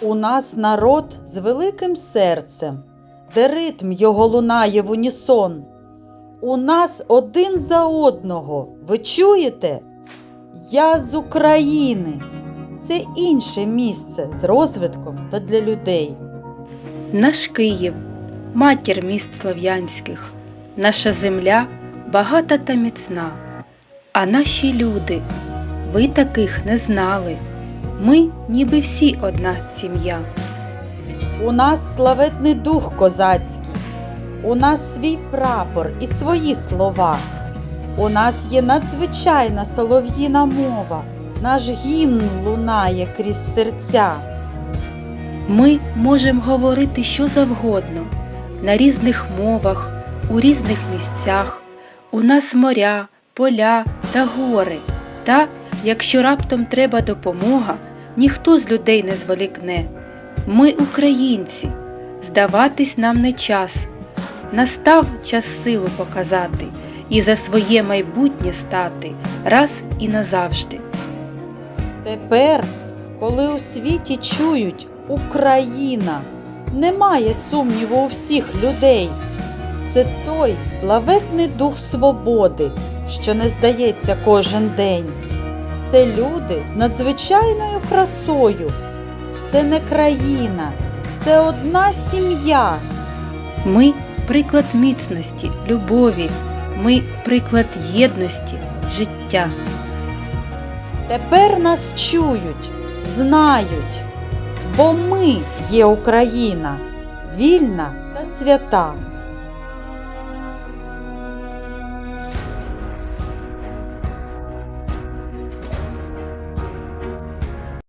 У нас народ з великим серцем, де ритм його лунає в унісон. У нас один за одного. Ви чуєте? Я з України. Це інше місце з розвитком та для людей. Наш Київ, матір міст слов'янських, наша земля багата та міцна. А наші люди, ви таких не знали. Ми, ніби всі одна сім'я. У нас славетний дух козацький, у нас свій прапор і свої слова. У нас є надзвичайна солов'їна мова, наш гімн лунає крізь серця. Ми можемо говорити що завгодно, на різних мовах, у різних місцях. У нас моря, поля та гори. Та, якщо раптом треба допомога, ніхто з людей не зволікне. Ми українці, здаватись нам не час. Настав час силу показати і за своє майбутнє стати раз і назавжди. Тепер, коли у світі чують Україна, немає сумніву у всіх людей. Це той славетний дух свободи, що не здається кожен день. Це люди з надзвичайною красою. Це не країна, це одна сім'я. Ми приклад міцності, любові, ми приклад єдності, життя. Тепер нас чують, знають, бо ми є Україна, вільна та свята.